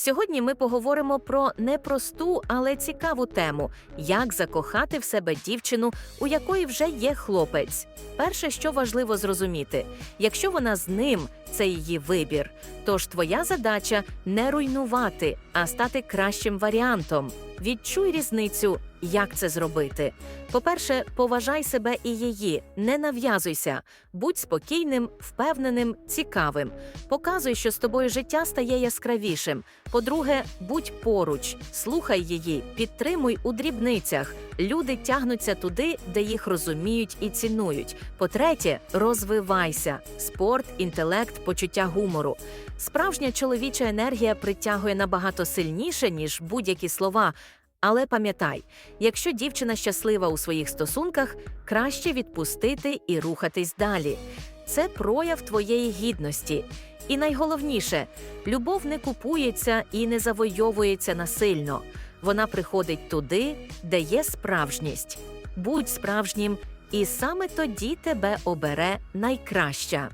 Сьогодні ми поговоримо про непросту, але цікаву тему: як закохати в себе дівчину, у якої вже є хлопець. Перше, що важливо зрозуміти, якщо вона з ним, це її вибір. Тож твоя задача не руйнувати, а стати кращим варіантом. Відчуй різницю, як це зробити. По-перше, поважай себе і її, не нав'язуйся, будь спокійним, впевненим, цікавим. Показуй, що з тобою життя стає яскравішим. По-друге, будь поруч, слухай її, підтримуй у дрібницях. Люди тягнуться туди, де їх розуміють і цінують. По-третє, розвивайся: спорт, інтелект, почуття гумору. Справжня чоловіча енергія притягує набагато сильніше, ніж будь-які слова. Але пам'ятай, якщо дівчина щаслива у своїх стосунках, краще відпустити і рухатись далі. Це прояв твоєї гідності. І найголовніше, любов не купується і не завойовується насильно. Вона приходить туди, де є справжність. Будь справжнім, і саме тоді тебе обере найкраща.